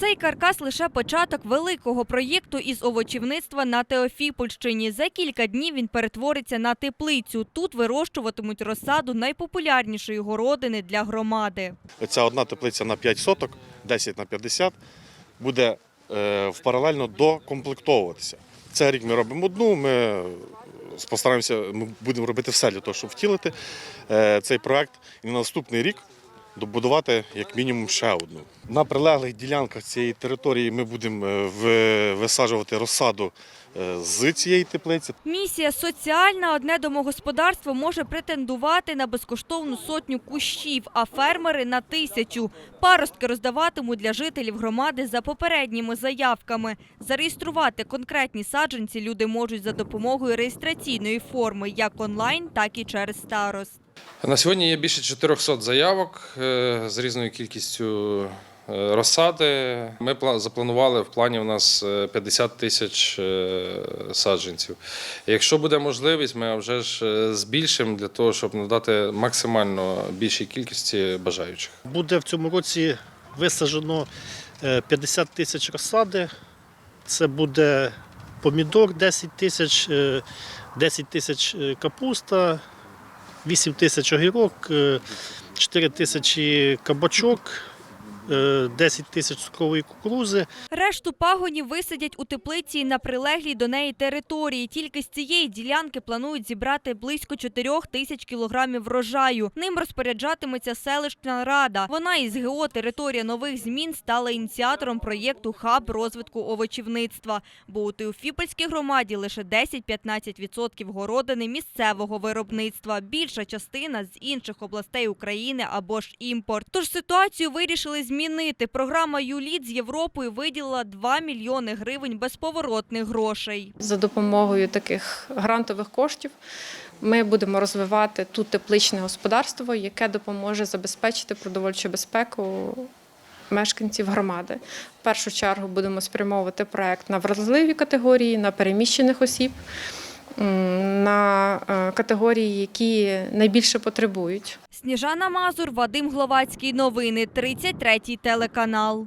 Цей каркас лише початок великого проєкту із овочівництва на Теофіпольщині. За кілька днів він перетвориться на теплицю. Тут вирощуватимуть розсаду найпопулярнішої городини для громади. Ця одна теплиця на 5 соток, 10 на 50, буде е, в паралельно докомплектовуватися. Цей рік ми робимо одну, ми постараємося, ми будемо робити все для того, щоб втілити е, цей проект і на наступний рік добудувати як мінімум ще одну. На прилеглих ділянках цієї території ми будемо е, висаджувати розсаду е, з цієї теплиці. Місія соціальна. Одне домогосподарство може претендувати на безкоштовну сотню кущів, а фермери на тисячу. Паростки роздаватимуть для жителів громади за попередніми заявками. Зареєструвати конкретні саджанці люди можуть за допомогою реєстраційної форми як онлайн, так і через старост. На сьогодні є більше 400 заявок е, з різною кількістю е, розсади. Ми запланували в плані у нас е, 50 тисяч е, саджанців. Якщо буде можливість, ми вже ж збільшимо для того, щоб надати максимально більшій кількості бажаючих. Буде в цьому році висаджено е, 50 тисяч розсади. Це буде помідор 10 тисяч, е, 10 тисяч капуста, 8 тисяч огірок, е, 4 тисячі кабачок, е, 10 тисяч цукрової кукурузи. Решту пагонів висадять у теплиці на прилеглій до неї території. Тільки з цієї ділянки планують зібрати близько 4 тисяч кілограмів врожаю. Ним розпоряджатиметься селищна рада. Вона із ГО «Територія нових змін» стала ініціатором проєкту «Хаб розвитку овочівництва». Бо у Теофіпольській громаді лише 10-15% городини місцевого виробництва. Більша частина з інших областей України або ж імпорт. Тож ситуацію вирішили змінити. Програма «Юліт» з Європою виділила 2 мільйони гривень безповоротних грошей. За допомогою таких грантових коштів ми будемо розвивати тут тепличне господарство, яке допоможе забезпечити продовольчу безпеку мешканців громади. В першу чергу будемо спрямовувати проект на вразливі категорії, на переміщених осіб, на е, категорії, які найбільше потребують. Сніжана Мазур, Вадим Гловацький. Новини 33 телеканал.